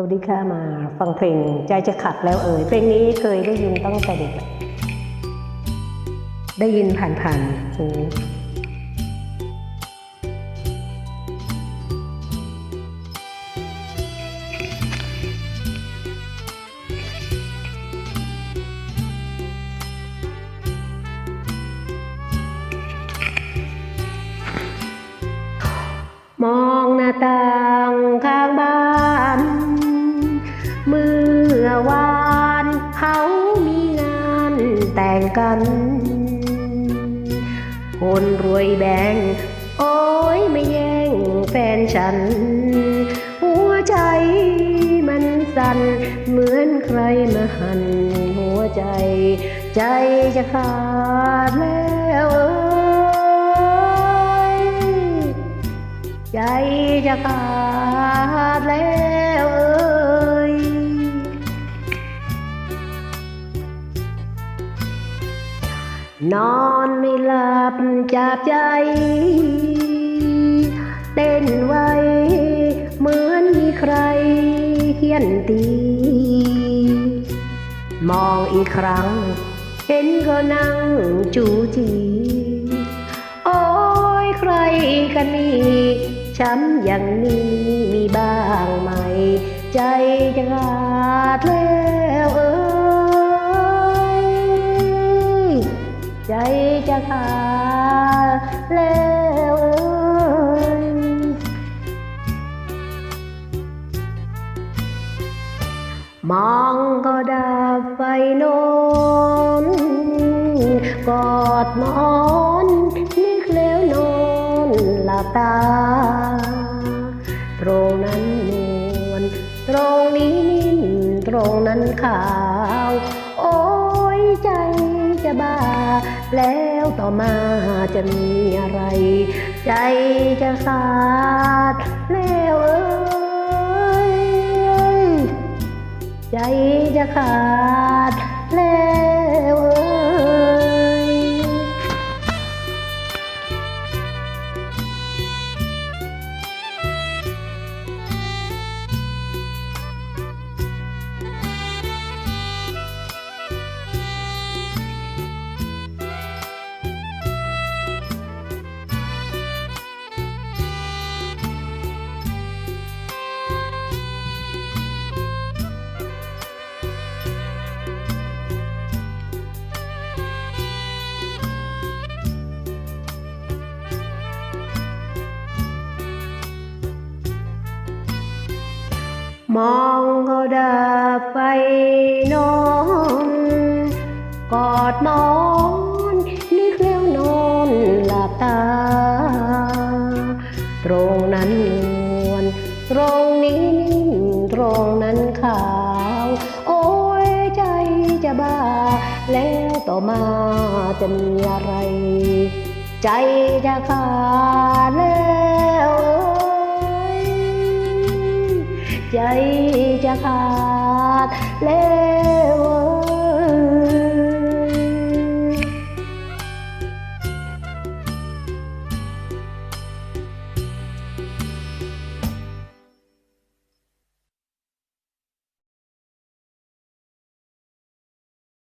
สวัสดีค่ะมาฟังเพลงใจจะขัดแล้วเอ่ยเพลงนี้เคยได้ยินตั้งแต่เด็ก ได้ยินผ่านๆหู งกัน คนรวยแบ่ง โอ้ยไม่แย่งแฟนฉัน หัวใจมันสั่น เหมือนใครมาหันหัวใจ ใจจะขาดแล้วเอ้ยใจจะขาดแล้ว นอนไม่หลับจับใจ เต้นไวเหมือนมีใครเขียนตี มองอีกครั้ง เห็นก็นั่งจูจี โอ้ยใครกันนี่ช้ำอย่างนี้มีบ้างไหม ใจจะขาดแล้วเอ้ย จะขาดแล้วเอ้ยมองก็ดับไฟโนอนกอดหมอนนึกแล้วนอนหลับตา ตรงนั้นนวลตรงนี้นิ่มตรงนั้นขาว ใจจะบ้า แล้วต่อมาจะมีอะไร ใจจะขาดแล้วเอ้ย ใจจะขาด มองเขาดับไฟนอนกอดหมอน นึกแล้วนอนหลับตา ตรงนั้นนวลตรงนี้นิ่มตรงนั้นขาว โอ้ยใจจะบ้า แล้วต่อมาจะมีอะไร ใจจะขาดแล้ว ใจจะขาดแล้ว